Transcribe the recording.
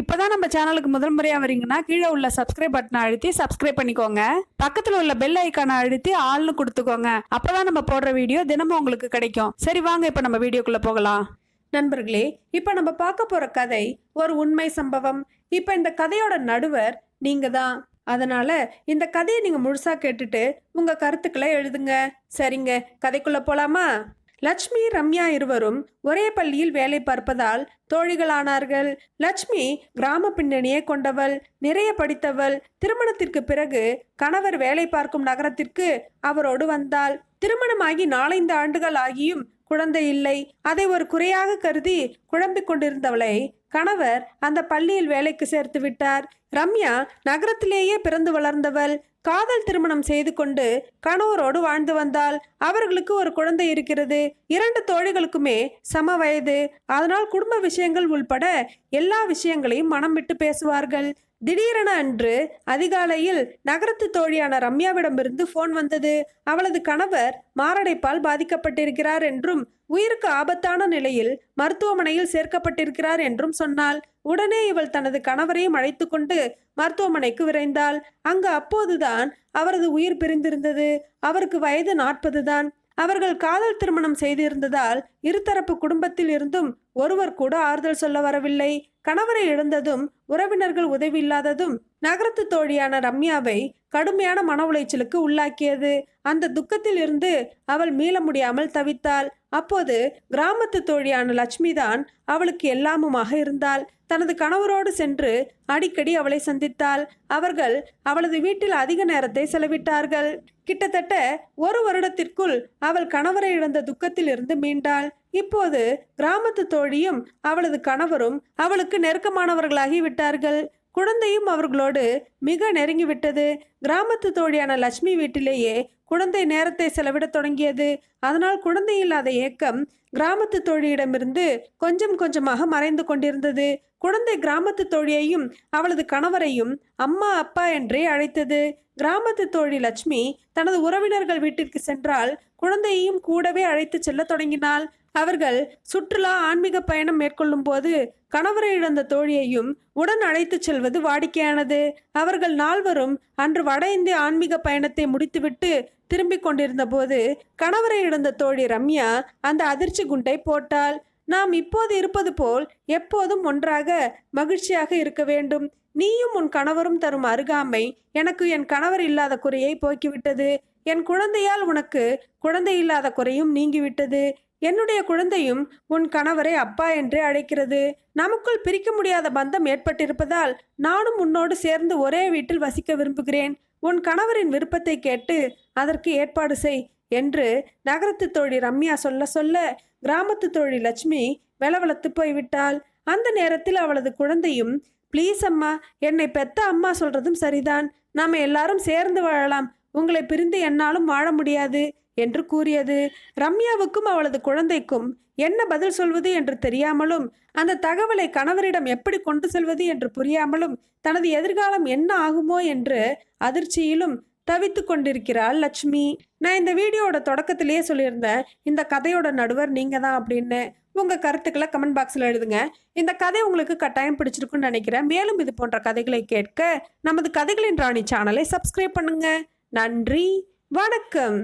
இப்போதான் நம்ம சேனலுக்கு முதல் முறையாக வரீங்கன்னா கீழே உள்ள சப்ஸ்கிரைப் பட்டனை அழுத்தி சப்ஸ்கிரைப் பண்ணிக்கோங்க. பக்கத்தில் உள்ள பெல் ஐக்கானை அழுத்தி ஆள்னு கொடுத்துக்கோங்க. அப்போதான் நம்ம போடுற வீடியோ தினமும் உங்களுக்கு கிடைக்கும். சரி வாங்க இப்போ நம்ம வீடியோக்குள்ளே போகலாம். நண்பர்களே இப்போ நம்ம பார்க்க போகிற கதை ஒரு உண்மை சம்பவம். இப்போ இந்த கதையோட நடுவர் நீங்கள் தான் அதனால இந்த கதையை நீங்க முழுசா கேட்டுட்டு உங்க கருத்துக்களை எழுதுங்க. சரிங்க கதைக்குள்ள போலாமா? லட்சுமி ரம்யா இருவரும் ஒரே பள்ளியில் வேலை பார்ப்பதால் தோழிகளானார்கள். லட்சுமி கிராம பின்னணியை கொண்டவள் நிறைய படித்தவள். திருமணத்திற்கு பிறகு கணவர் வேலை பார்க்கும் நகரத்திற்கு அவரோடு வந்தாள். திருமணமாகி நாலைந்து ஆண்டுகள் ஆகியும் குழந்தை இல்லை. அதை ஒரு குறையாக கருதி குழம்பிக் கொண்டிருந்தவளை கணவர் அந்த பள்ளியில் வேலைக்கு சேர்த்து விட்டார். ரம்யா நகரத்திலேயே பிறந்து வளர்ந்தவள். காதல் திருமணம் செய்து கொண்டு கணவரோடு வாழ்ந்து வந்தால் அவர்களுக்கு ஒரு குழந்தை இருக்கிறது. இரண்டு தோழிகளுக்குமே சம வயது. அதனால் குடும்ப விஷயங்கள் உள்பட எல்லா விஷயங்களையும் மனம் விட்டு பேசுவார்கள். திடீரென அன்று அதிகாலையில் நகரத்து தோழியான ரம்யாவிடமிருந்து போன் வந்தது. அவளது கணவர் மாரடைப்பால் பாதிக்கப்பட்டிருக்கிறார் என்றும் உயிருக்கு ஆபத்தான நிலையில் மருத்துவமனையில் சேர்க்கப்பட்டிருக்கிறார் என்றும் சொன்னாள். உடனே இவள் தனது கணவரையும் அழைத்து கொண்டு மருத்துவமனைக்கு விரைந்தாள். அங்கு அப்போதுதான் அவரது உயிர் பிரிந்திருந்தது. அவருக்கு வயது நாற்பது தான் அவர்கள் காதல் திருமணம் செய்திருந்ததால் இருதரப்பு குடும்பத்தில் இருந்தும் ஒருவர் கூட ஆறுதல் சொல்ல வரவில்லை. கணவரை இழந்ததும் உறவினர்கள் உதவி இல்லாததும் நகரத்து தோழியான ரம்யாவை கடுமையான மன உளைச்சலுக்கு உள்ளாக்கியது. அந்த துக்கத்தில் இருந்து அவள் மீள முடியாமல் தவித்தாள். அப்போது கிராமத்து தோழியான லட்சுமி தான் அவளுக்கு எல்லாமுமாக இருந்தாள். தனது கணவரோடு சென்று அடிக்கடி அவளை சந்தித்தாள். அவர்கள் அவளது வீட்டில் அதிக நேரத்தை செலவிட்டார்கள். கிட்டத்தட்ட ஒரு வருடத்திற்குள் அவள் கணவரை இழந்த துக்கத்தில் இருந்து மீண்டாள். இப்போது கிராமத்து தோழியும் அவளது கணவரும் அவளுக்கு நெருக்கமானவர்களாகி விட்டார்கள். குழந்தையும் அவர்களோடு மிக நெருங்கிவிட்டது கிராமத்து தோழியான லட்சுமி வீட்டிலேயே குழந்தை நேரத்தை செலவிடத் தொடங்கியது. அதனால் குழந்தை இல்லாத ஏக்கம் கிராமத்து தோழியிடமிருந்து கொஞ்சம் கொஞ்சமாக மறைந்து கொண்டிருந்தது. குழந்தை கிராமத்து தோழியையும் அவளது கணவரையும் அம்மா அப்பா என்றே அழைத்தது. கிராமத்து தோழி லட்சுமி தனது உறவினர்கள் வீட்டிற்கு சென்றால் குழந்தையையும் கூடவே அழைத்து செல்ல தொடங்கினாள். அவர்கள் சுற்றுலா ஆன்மீக பயணம் மேற்கொள்ளும் போது கணவரை இழந்த தோழியையும் உடன் அழைத்துச் செல்வது வாடிக்கையானது. அவர்கள் நால்வரும் அன்று வட இந்திய ஆன்மீக பயணத்தை முடித்துவிட்டு திரும்பிக் கொண்டிருந்த போது கணவரை இழந்த தோழி ரம்யா அந்த அதிர்ச்சி குண்டை போட்டாள். நாம் இப்போது இருப்பது போல் எப்போதும் ஒன்றாக மகிழ்ச்சியாக இருக்க வேண்டும். நீயும் உன் கணவரும் தரும் அருகாமை எனக்கு என் கணவர் இல்லாத குறையை போக்கிவிட்டது. என் குழந்தையால் உனக்கு குழந்தை இல்லாத குறையும் நீங்கிவிட்டது. என்னுடைய குழந்தையும் உன் கணவரை அப்பா என்றே அழைக்கிறது. நமக்குள் பிரிக்க முடியாத பந்தம் ஏற்பட்டிருப்பதால் நானும் உன்னோடு சேர்ந்து ஒரே வீட்டில் வசிக்க விரும்புகிறேன். உன் கணவரின் விருப்பத்தை கேட்டு அதற்கு ஏற்பாடு செய் என்று நகரத்து தோழி ரம்யா சொல்ல சொல்ல கிராமத்து தோழி லட்சுமி வெளவளத்து போய்விட்டாள். அந்த நேரத்தில் அவளது குழந்தையும் ப்ளீஸ் அம்மா என்னை பெத்த அம்மா சொல்றதும் சரிதான். நாம எல்லாரும் சேர்ந்து வாழலாம். உங்களை பிரிந்து என்னாலும் வாழ முடியாது என்று கூறியது. ரம்யாவுக்கும் அவளது குழந்தைக்கும் என்ன பதில் சொல்வது என்று தெரியாமலும் அந்த தகவலை கணவரிடம் எப்படி கொண்டு செல்வது என்று புரியாமலும் தனது எதிர்காலம் என்ன ஆகுமோ என்று அதிர்ச்சியிலும் தவித்து கொண்டிருக்கிறாள் லட்சுமி. நான் இந்த வீடியோட தொடக்கத்திலேயே சொல்லியிருந்தேன் இந்த கதையோட நடுவர் நீங்கள் தான் அப்படின்னு. உங்கள் கருத்துக்களை கமெண்ட் பாக்ஸில் எழுதுங்க. இந்த கதை உங்களுக்கு கட்டாயம் பிடிச்சிருக்குன்னு நினைக்கிறேன். மேலும் இது போன்ற கதைகளை கேட்க நமது கதைகளின் ராணி சேனலை சப்ஸ்கிரைப் பண்ணுங்கள் நன்றி வணக்கம்.